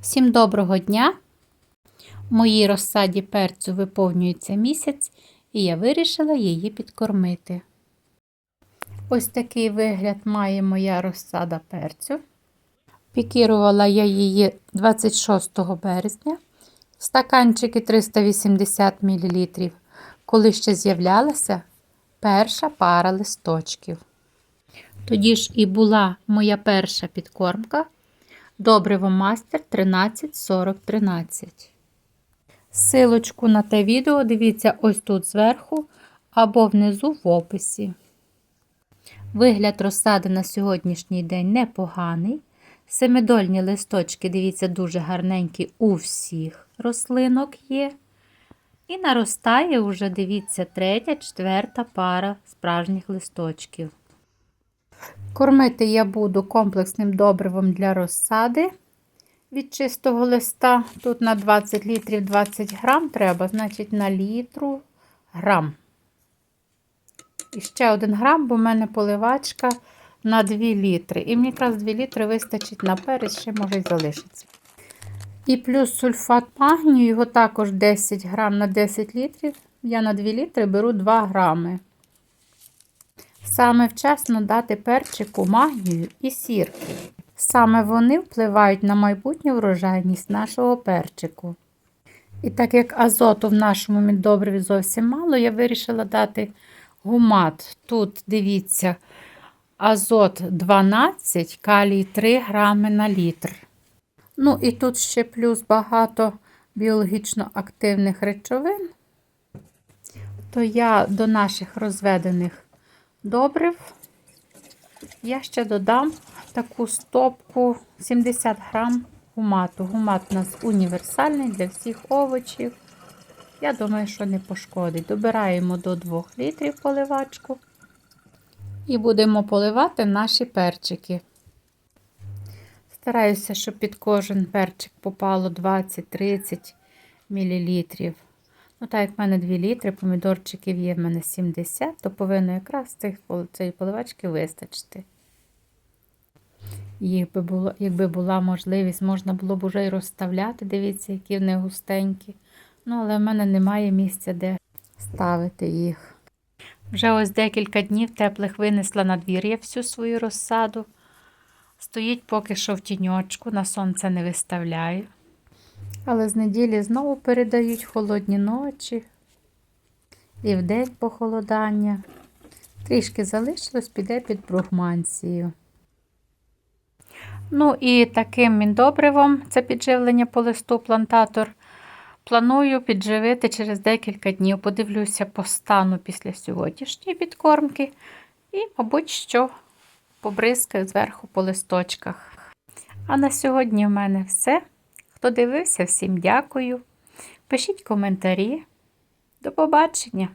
Всім доброго дня! В моїй розсаді перцю виповнюється місяць, і я вирішила її підкормити. Ось такий вигляд має моя розсада перцю. Пікірувала я її 26 березня. Стаканчики 380 мл, коли ще з'являлася перша пара листочків. Тоді ж і була моя перша підкормка Добриво Мастер 134013. Силочку на те відео дивіться ось тут зверху або внизу в описі. Вигляд розсади на сьогоднішній день непоганий. Семидольні листочки, дивіться, дуже гарненькі у всіх рослинок є. І наростає вже, дивіться, третя, четверта пара справжніх листочків. Кормити я буду комплексним добривом для розсади від чистого листа. Тут на 20 літрів 20 грам треба, значить на літру грам. І ще 1 грам, бо в мене поливачка на 2 літри. І мені якраз 2 літри вистачить на перець, ще може й залишиться. І плюс сульфат магнію, його також 10 грам на 10 літрів. Я на 2 літри беру 2 грами. Саме вчасно дати перчику магнію і сірки. Саме вони впливають на майбутню врожайність нашого перчику. І так як азоту в нашому мідобриві зовсім мало, я вирішила дати гумат. Тут, дивіться, азот 12, калій 3 грами на літр. Ну, і тут ще плюс багато біологічно активних речовин. То я до наших розведених добрив я ще додам таку стопку 70 грам гумату. Гумат у нас універсальний для всіх овочів. Я думаю, що не пошкодить. Добираємо до 2 літрів поливачку і будемо поливати наші перчики. Стараюся, щоб під кожен перчик попало 20-30 мл. Ну, так як в мене 2 літри, помідорчиків є в мене 70, то повинно якраз цих, цієї поливачки вистачити. Якби, було, якби була можливість, можна було б вже й розставляти, дивіться, які вони густенькі. Ну, але в мене немає місця, де ставити їх. Вже ось декілька днів теплих винесла на двір'я всю свою розсаду. Стоїть поки що в тіньочку, на сонце не виставляю. Але з неділі знову передають холодні ночі і вдень похолодання. Трішки залишилось, піде під бругманцію. Ну і таким міндобривом, це підживлення по листу плантатор. Планую підживити через декілька днів. Подивлюся по стану після сьогоднішньої підкормки. І, мабуть, що побризкаю зверху по листочках. А на сьогодні в мене все. Хто дивився, всім дякую. Пишіть коментарі. До побачення!